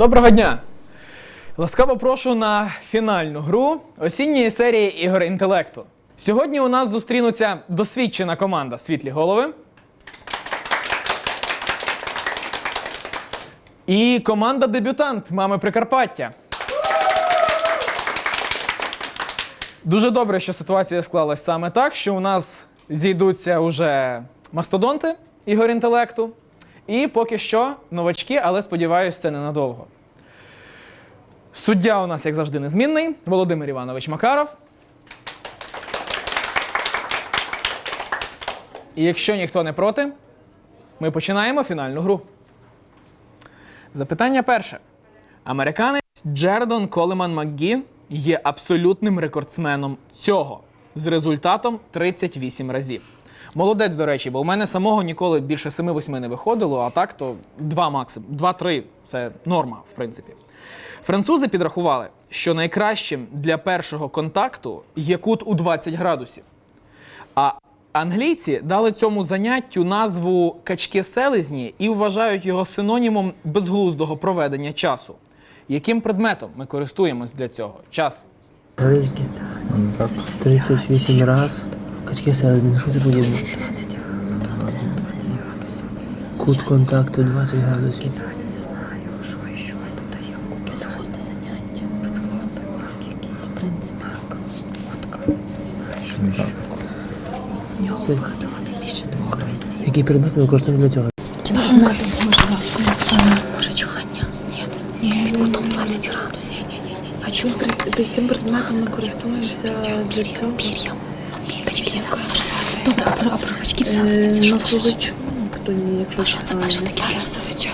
Доброго дня! Ласкаво прошу на фінальну гру осінньої серії ігор інтелекту. Сьогодні у нас зустрінуться досвідчена команда Світлі голови. І команда дебютант Мами Прикарпаття. Дуже добре, що ситуація склалась саме так, що у нас зійдуться уже мастодонти ігор інтелекту. І поки що новачки, але сподіваюся, це ненадовго. Суддя у нас, як завжди, незмінний Володимир Іванович Макаров. І якщо ніхто не проти, ми починаємо фінальну гру. Запитання перше. Американець Джердон Колеман МакГі є абсолютним рекордсменом цього з результатом 38 разів. Молодець, до речі, бо у мене самого ніколи більше 7-8 не виходило, а так то 2 максимум, 2-3 це норма, в принципі. Французи підрахували, що найкращим для першого контакту є кут у 20 градусів. А англійці дали цьому заняттю назву качки селезні і вважають його синонімом безглуздого проведення часу. Яким предметом ми користуємось для цього? Час. 38 раз. Селезні, ну що це буде? Кут контакту 20 градусів. Який предмет ми використовуємо для цього? Може чухання? Ні. Під кутом 20 градусів. А чим яким предметом ми користуємося для цього? Пір'ям. Качки. Добре, а про, а про качків Е, це що? Це що? Носовичок, то ні, якщо А що це? А що правильно. таке носовичок?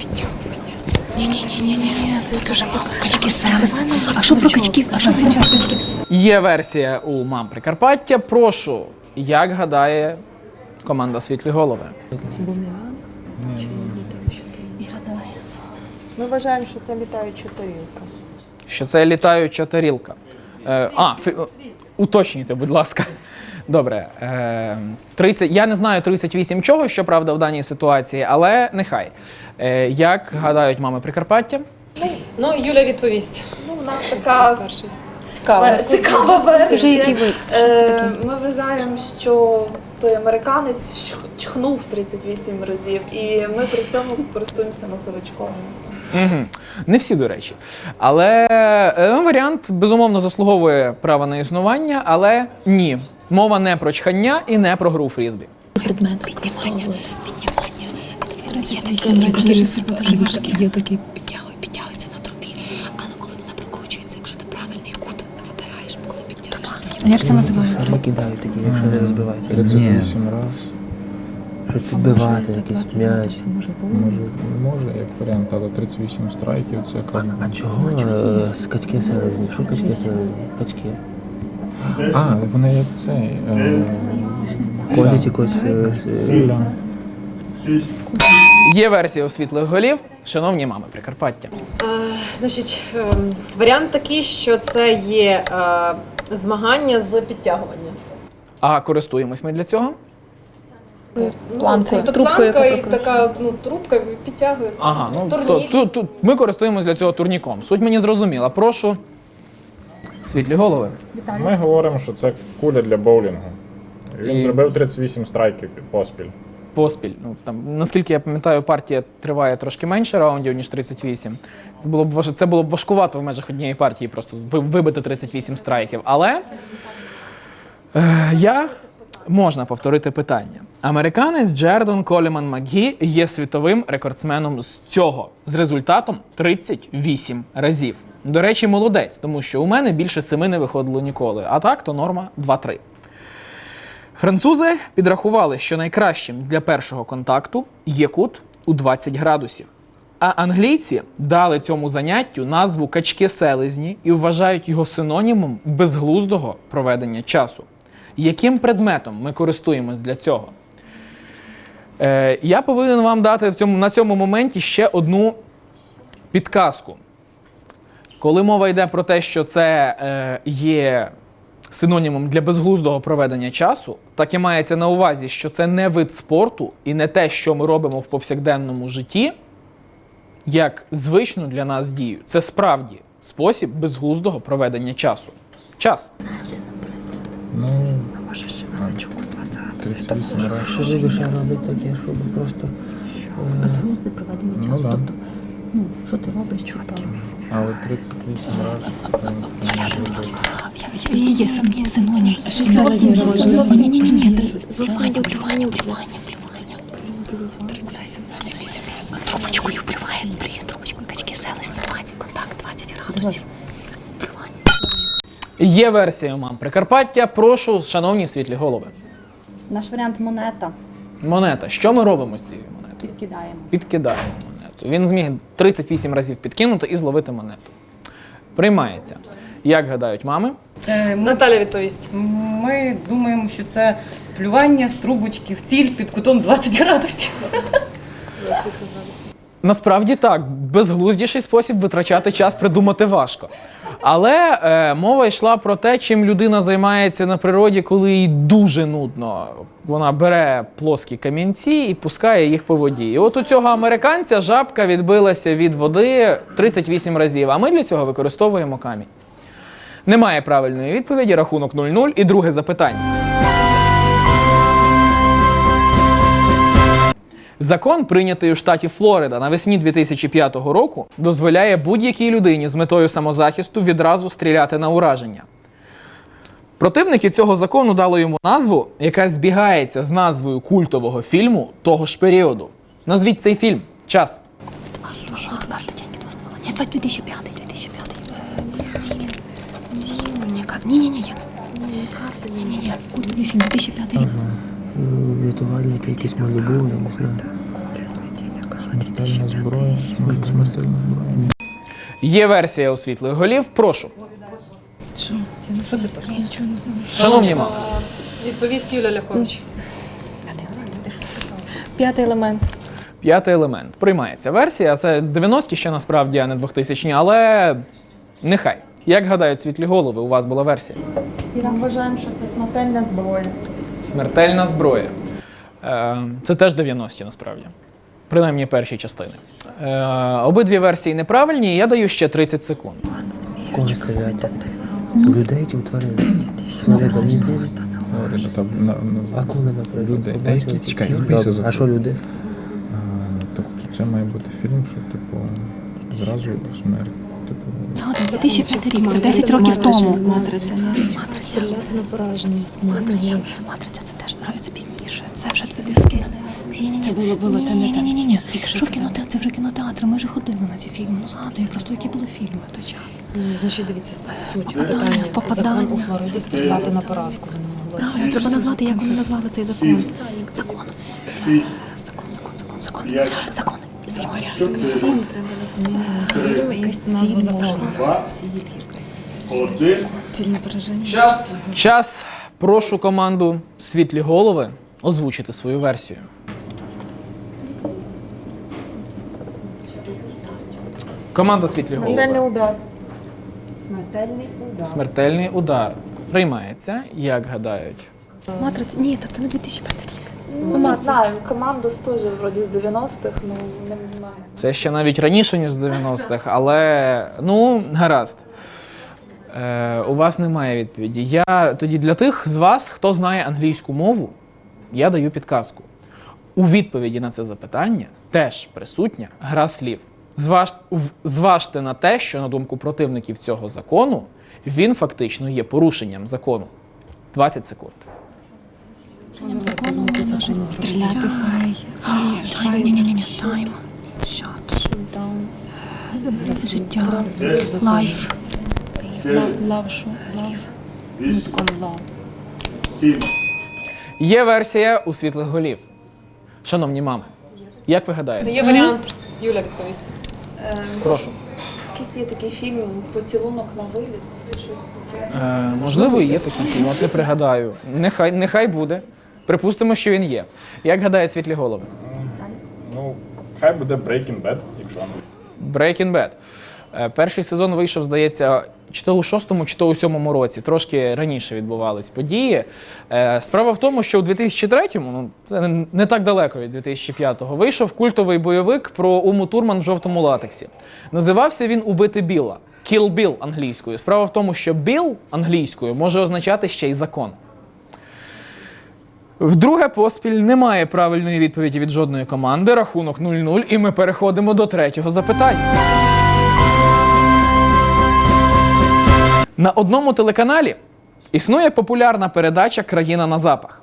Відтягування. Ні, ні, ні, ні, ні. Це дуже багато. Качки селезня. А що про качків? А що про качків? Є версія у мам Прикарпаття. Прошу, як гадає команда Світлі голови? Іра, давай. Ми вважаємо, що це літаюча тарілка. Що це літаюча тарілка. Е, а, фі, о, уточнюйте, будь ласка. Добре. Е, 30, я не знаю 38 чого, щоправда, в даній ситуації, але нехай. Е, як гадають мами Прикарпаття? Ну, Юля відповість. Ну, у нас така цікава версія. Скажи, який вид? Що це Е, таке? Ми вважаємо, що той американець чх- чхнув 38 разів, і ми при цьому користуємося носовичком. Угу. Не всі, до речі. Але е, варіант, безумовно, заслуговує права на існування, але ні. Мова не про чхання і не про гру у фрізбі. Предмет піднімання. Піднімання. Є такі підтягують, підтягуються на трубі. Але коли вона прокручується, якщо ти правильний кут вибираєш, коли підтягуєшся. Як це називається? Викидають такі, якщо не розбивається. 38 раз. Щось підбивати, якийсь м'яч. Може, може, як варіант, але 38 страйків це як. а чого е, з качки селезні? Що качки селезні? Качки. А, вони як цей. Е, Ходять якось. е. Є версія у світлих голів, шановні мами Прикарпаття. Е, значить, варіант такий, що це є е, змагання з підтягування. А користуємось ми для цього? Планкою. тобто Трубка, планка яка і така ну, трубка підтягується. Ага, ну то, Турнір. тут, тут ми користуємось для цього турніком. Суть мені зрозуміла. Прошу. Світлі голови. Ми говоримо, що це куля для боулінгу. Він І- зробив 38 страйків поспіль. Поспіль. Ну там наскільки я пам'ятаю, партія триває трошки менше раундів, ніж 38. Це було б важ- це було б важкувато в межах однієї партії, просто ви- вибити 38 страйків. Але е, я можна повторити питання. Американець Джердон Коліман Макгі є світовим рекордсменом з цього з результатом 38 разів. До речі, молодець, тому що у мене більше семи не виходило ніколи. А так, то норма 2-3. Французи підрахували, що найкращим для першого контакту є кут у 20 градусів. А англійці дали цьому заняттю назву качки селезні і вважають його синонімом безглуздого проведення часу. Яким предметом ми користуємось для цього? Е, я повинен вам дати в цьому, на цьому моменті ще одну підказку. Коли мова йде про те, що це е, є синонімом для безглуздого проведення часу, так і мається на увазі, що це не вид спорту і не те, що ми робимо в повсякденному житті. як звичну для нас дію. Це справді спосіб безглуздого проведення часу. Час. Ну, 38 разів. Що любиш робити таке, щоб просто е, Безглузде проведення Ну, часу. да. Тобто, ну, що ти робиш, типа? Але 38 разів. Є, є, сам, є синонім. Що зовсім, зовсім, ні, ні, ні, плювання, плювання, плювання, плювання. 38 разів. Трубочкою плюває, приє трубочкою, качки селись на 20, контакт 20 градусів. Є версія мам Прикарпаття. Прошу, шановні світлі голови. Наш варіант монета. Монета. Що ми робимо з цією монетою? Підкидаємо. Підкидаємо. Він зміг 38 разів підкинути і зловити монету. Приймається. Як гадають мами? Е, Наталя відповість. ми думаємо, що це плювання з трубочки в ціль під кутом 20 градусів. Насправді так, безглуздіший спосіб витрачати час придумати важко. Але е, мова йшла про те, чим людина займається на природі, коли їй дуже нудно. Вона бере плоскі камінці і пускає їх по воді. І от у цього американця жабка відбилася від води 38 разів, а ми для цього використовуємо камінь. Немає правильної відповіді, рахунок 0-0. І друге запитання. Закон, прийнятий у штаті Флорида навесні 2005 року, дозволяє будь-якій людині з метою самозахисту відразу стріляти на ураження. Противники цього закону дали йому назву, яка збігається з назвою культового фільму того ж періоду. Назвіть цей фільм. Час. Нет, 2005, 2005. Ціль. Ціль. Ні-ні-ні. Ні-ні-ні. Культовий фільм, 2005 рік. Рятувальники якісь Малібу, я не знаю. Смертельна зброя. Смертельна зброя. Є версія у світлих голів. Прошу. Що ти пишеш? Шановні мами. Відповість Юля Ляхович. П'ятий елемент. П'ятий елемент. Приймається версія. Це 90-ті ще насправді, а не 2000-ні, але нехай. Як гадають світлі голови, у вас була версія? І нам вважаємо, що це смертельна зброя. Смертельна зброя. Е, це теж 90-ті насправді. Принаймні перші частини. Е, обидві версії неправильні, і я даю ще 30 секунд. Кого стріляти? У людей чи у тварин? Флорида, на, на, А коли, наприклад, Людей. Деякі- чекай, збийся за А що люди? А, Тобто це має бути фільм, що типу зразу смерть. Типу, Це 2005 рік, 10 років тому. Матриця. Матриця. Матриця. Матриця це теж нравиться пізніше. Це вже в кіно. Ні-ні-ні. Це було, було, це не це. Ні-ні-ні. Що в кінотеатрі? Це вже кінотеатри. Ми вже ходили на ці фільми. Ну, згадую просто, які були фільми в той час. Значить, дивіться, суть Попадання, попадання. Закон у Флориді страждати на поразку. Правильно, треба назвати, як вони назвали цей закон. Закон. Е, Закон, закон, закон, закон. Закон. Закон. Закон. Це назва закону. Час. Час. Прошу команду світлі голови озвучити свою версію. Команда світлі голови. удар. Смертельний удар. Приймається, як гадають. Матриця. Ні, та це не 2005 рік. Ну, не знаю, команда теж вроді з 90-х, ну не знаю. Це ще навіть раніше, ніж з 90-х, але ну, гаразд. Е, у вас немає відповіді. Я тоді для тих з вас, хто знає англійську мову, я даю підказку. У відповіді на це запитання теж присутня гра слів. Зваж, в- зважте на те, що на думку противників цього закону він фактично є порушенням закону. 20 секунд. Закону стріляти фай. Ні, ні, ні, ні, тайм. Шот. Життя. Лайф. Лав, що? Лав. Є версія у світлих голів. Шановні мами, як ви гадаєте? Є варіант. Юля відповість. Ем, Прошу. Якийсь є такий фільм Поцілунок на виліт чи щось таке. Е, можливо, є такий фільм, от не пригадаю. Нехай, нехай буде. Припустимо, що він є. Як гадають світлі голови? Ну, хай буде Breaking Bad, якщо. Breaking Bad. Е, Перший сезон вийшов, здається, чи то у шостому, чи то у сьомому році. Трошки раніше відбувались події. Е, Справа в тому, що у 2003-му, ну це не- не так далеко від 2005-го, вийшов культовий бойовик про Уму Турман в жовтому латексі. Називався він Убити Біла. Kill Bill англійською. Справа в тому, що Біл англійською може означати ще й закон. Вдруге поспіль немає правильної відповіді від жодної команди. Рахунок 0-0, і ми переходимо до третього запитання. На одному телеканалі існує популярна передача Країна на запах.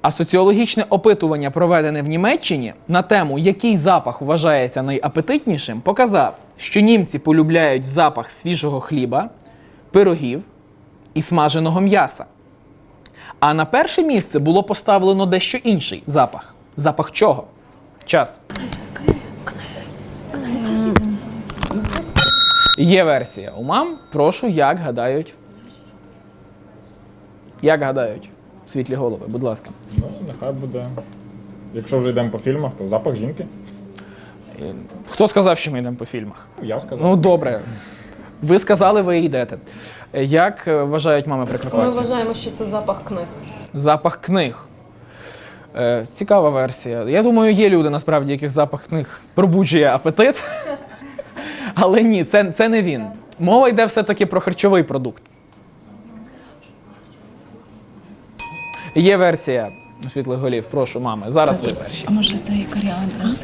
А соціологічне опитування, проведене в Німеччині на тему, який запах вважається найапетитнішим, показав, що німці полюбляють запах свіжого хліба, пирогів і смаженого м'яса. А на перше місце було поставлено дещо інший запах. Запах чого? Час. Є версія у мам. Прошу, як гадають. Як гадають? Світлі голови, будь ласка. Ну, нехай буде. Якщо вже йдемо по фільмах, то запах жінки. Е, Хто сказав, що ми йдемо по фільмах? Я сказав. Ну, добре. Ви сказали, ви йдете. Як е, вважають мами Ми Прикарпаття? вважаємо, що це запах книг. Запах книг. Е, цікава версія. Я думаю, є люди насправді, яких запах книг пробуджує апетит. Але ні, це, це не він. Мова йде все-таки про харчовий продукт. Є версія світлих голів. Прошу, мами. Зараз ви перші. А може це і коріандр?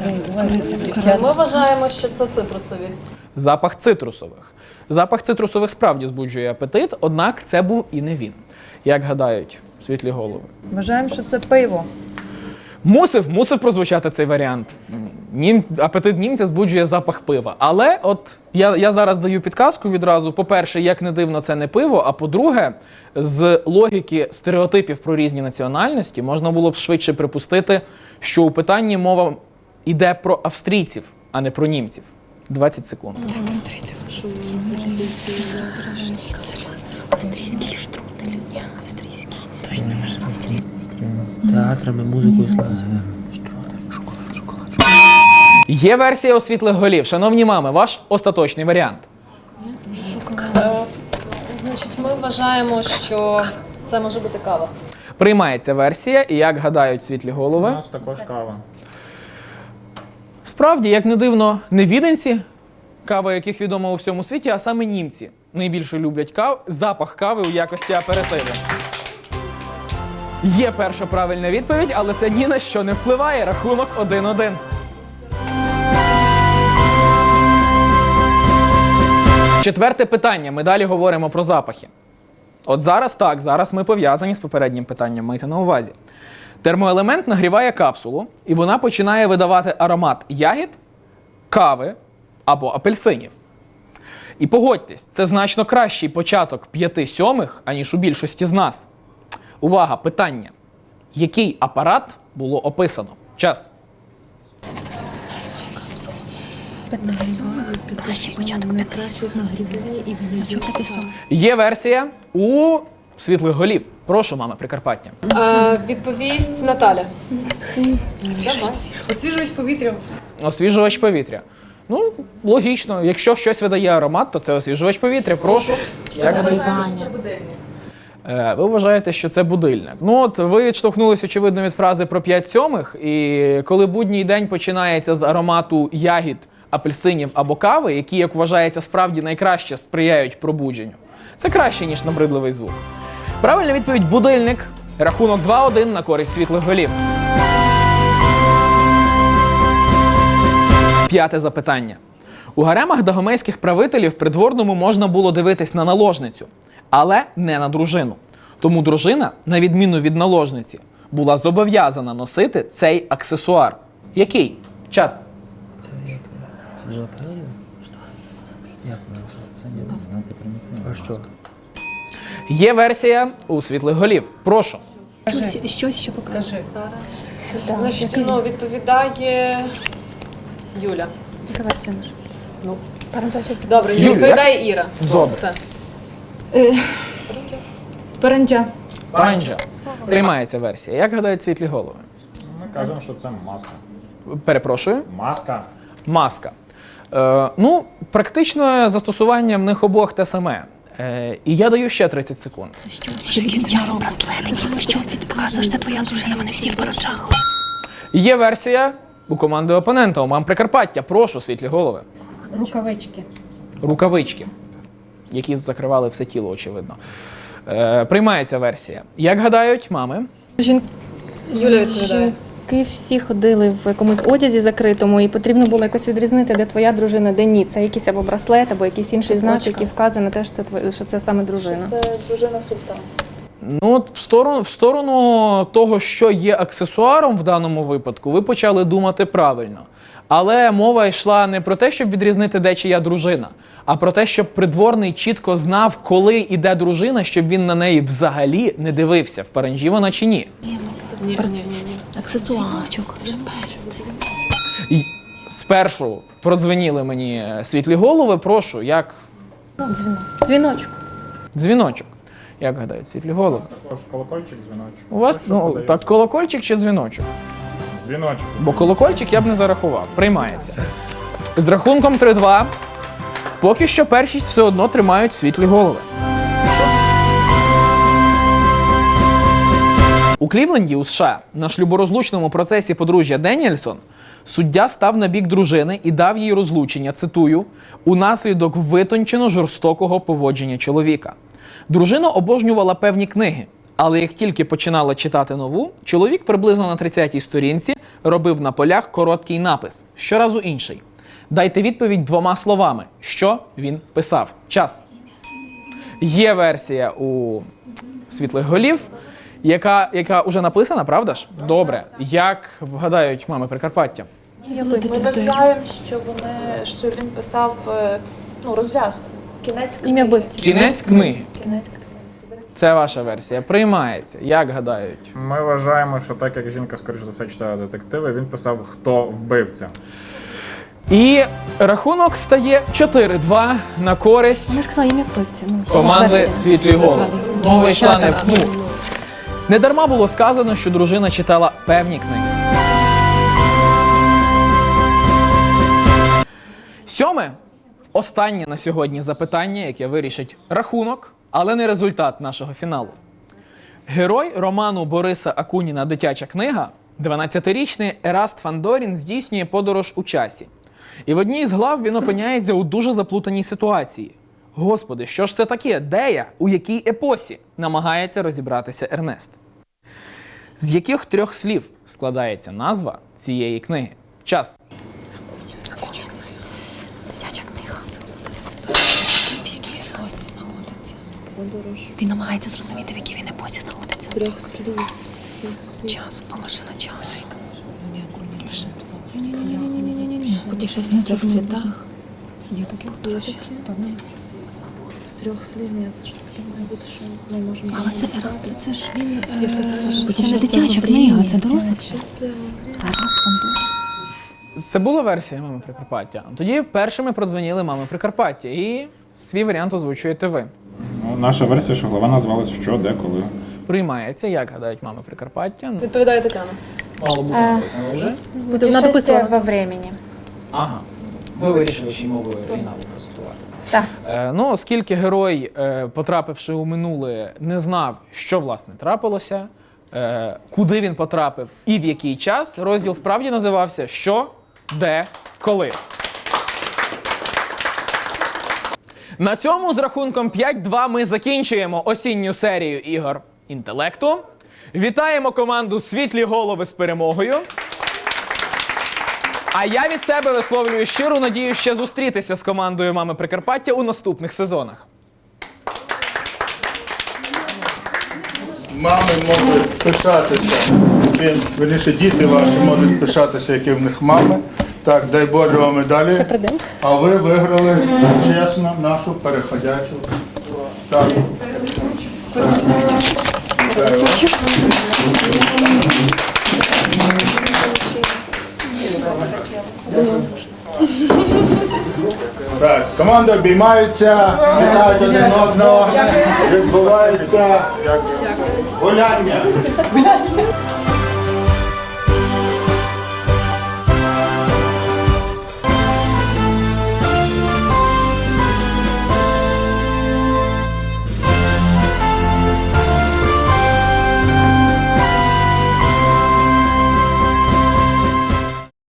Це Ми вважаємо, що це цитрусові. Запах цитрусових. Запах цитрусових справді збуджує апетит, однак це був і не він. Як гадають світлі голови. Вважаємо, що це пиво. Мусив, мусив прозвучати цей варіант. Нім, апетит німця збуджує запах пива. Але от я, я зараз даю підказку відразу. По-перше, як не дивно, це не пиво. А по-друге, з логіки стереотипів про різні національності можна було б швидше припустити, що у питанні мова йде про австрійців, а не про німців. 20 секунд. Австрійський штрудель. Ні, австрійський. Точно може австрійський. З театрами, музикою славиться. Є версія у світлих голів. Шановні мами, ваш остаточний варіант. Е, Значить, ми вважаємо, що це може бути кава. Приймається версія, і як гадають світлі У голови. нас також кава. Справді, як не дивно, не віденці, кава яких відомо у всьому світі, а саме німці найбільше люблять кав... запах кави у якості аперитиву. Є перша правильна відповідь, але це ні на що не впливає. Рахунок 1-1. Четверте питання. Ми далі говоримо про запахи. От зараз так, зараз ми пов'язані з попереднім питанням, майте на увазі. Термоелемент нагріває капсулу, і вона починає видавати аромат ягід, кави або апельсинів. І погодьтесь, це значно кращий початок п'яти сьомих, аніж у більшості з нас. Увага, питання. Який апарат було описано? Час. Кращий початок п'яти. Є версія у світлих голів. Прошу, мама Прикарпаття. Е, відповість Наталя. Освіжувач повітря. Освіжувач повітря. Ну, логічно, якщо щось видає аромат, то це освіжувач повітря. Прошу. Як гадаєте? Е, Ви вважаєте, що це будильник. Ну от ви відштовхнулися, очевидно, від фрази про 5 сьомих, і коли будній день починається з аромату ягід, апельсинів або кави, які, як вважається, справді найкраще сприяють пробудженню, це краще, ніж набридливий звук. Правильна відповідь будильник. Рахунок 2-1 на користь світлих голів. П'яте запитання. У гаремах дагомейських правителів придворному можна було дивитись на наложницю, але не на дружину. Тому дружина, на відміну від наложниці, була зобов'язана носити цей аксесуар. Який? Час. Правильно? Як вона? А що? Є версія у світлих голів. Прошу. Щось, щось, що покаже. Значить, ну, відповідає Юля. Яка версія наша? Ну. Добре, Юля. відповідає Іра. Добре. Все. Паранджа. Оранжа. Приймається версія. Як гадають світлі голови? Ми кажемо, що це маска. Перепрошую. Маска. Маска. Е, ну, практичне застосування в них обох те саме. Е, і я даю ще 30 секунд. Це Що він вдягав браслетики, що він показує, що це твоя дружина, вони всі в борочах. Є версія у команди опонента, у мам Прикарпаття. Прошу, світлі голови. Рукавички. Рукавички, які закривали все тіло, очевидно. Е, приймається версія. Як гадають мами? Жін... Юля відповідає. Жінки всі ходили в якомусь одязі закритому, і потрібно було якось відрізнити, де твоя дружина, де ні. Це якийсь або браслет, або якийсь інший знак, який вказує на те, що це твоя, що це саме дружина. Це дружина султана. Ну, от в сторону, в сторону того, що є аксесуаром в даному випадку, ви почали думати правильно. Але мова йшла не про те, щоб відрізнити, де чия дружина, а про те, щоб придворний чітко знав, коли іде дружина, щоб він на неї взагалі не дивився, в паранжі вона чи ні. Ні, ні, ні, ні. Аксесуарчик, вже перстень. І спершу продзвеніли мені е, світлі голови. Прошу, як Дзвінок. Дзвіночок. дзвіночок. Як гадають світлі голови? Також колокольчик, дзвіночок. У вас що ну подається? так колокольчик чи дзвіночок? Дзвіночок. Бо колокольчик я б не зарахував. Приймається. З рахунком 3-2. Поки що першість все одно тримають світлі голови. У Клівленді, у США, на шлюборозлучному процесі подружжя Деніельсон суддя став на бік дружини і дав їй розлучення, цитую, унаслідок витончено жорстокого поводження чоловіка. Дружина обожнювала певні книги, але як тільки починала читати нову, чоловік приблизно на 30-й сторінці робив на полях короткий напис, щоразу інший. Дайте відповідь двома словами, що він писав. Час. Є версія у світлих голів, яка, яка вже написана, правда ж? Добре. Як вгадають мами Прикарпаття? Ми вважаємо, що вони що він писав е, ну, розв'язку. Кінець. Ім'я вбивці. Кінець книги. Кінець книги. Це ваша версія. Приймається. Як гадають? Ми вважаємо, що так як жінка, скоріш за все, читає детективи, він писав, хто вбивця. І рахунок стає 4-2 на користь Ми ж казали ім'я вбивці. Ну, команди світлі голови. Мова йшла не в ну, Не дарма було сказано, що дружина читала певні книги. Сьоме. Останнє на сьогодні запитання, яке вирішить рахунок, але не результат нашого фіналу. Герой роману Бориса Акуніна Дитяча книга, 12-річний Ераст Фандорін здійснює подорож у часі. І в одній з глав він опиняється у дуже заплутаній ситуації. Господи, що ж це таке? Де я? У якій епосі? намагається розібратися Ернест. З яких трьох слів складається назва цієї книги? Час. Дитяча книга. В якій епосі знаходиться. Він намагається зрозуміти, в якій він епосі знаходиться. Трьох слів. Час, а машина часу. Путешествие в трьох світах. Є таке трьох слів, ні, це ж таки має бути, що ми можемо. Але це Ераст, це ж він. е, Це не дитяча книга, це доросла книга. Ераст Фандорін. Це була версія мами Прикарпаття. Тоді першими продзвоніли мами Прикарпаття. І свій варіант озвучуєте ви. Ну, наша версія, що глава називалась що, де, коли. Приймається, як гадають мами Прикарпаття. Відповідає Тетяна. Мало бути написано вже. Вона дописувала во времени. Ага. Ви вирішили, що мовою оригіналу. Е, ну, оскільки герой, е, потрапивши у минуле, не знав, що власне трапилося, е, куди він потрапив і в який час, розділ справді називався Що, де, коли. На цьому з рахунком 5-2 ми закінчуємо осінню серію ігор інтелекту. Вітаємо команду Світлі голови з перемогою. А я від себе висловлюю щиру надію ще зустрітися з командою Мами Прикарпаття у наступних сезонах. Мами можуть пишатися, тим, верніше, діти ваші можуть пишатися, які в них мами. Так, дай Боже вам медалі. А ви виграли чесно нашу переходячу. Так. Вас. Так, команда обіймається, вітають один одного, відбувається гуляння.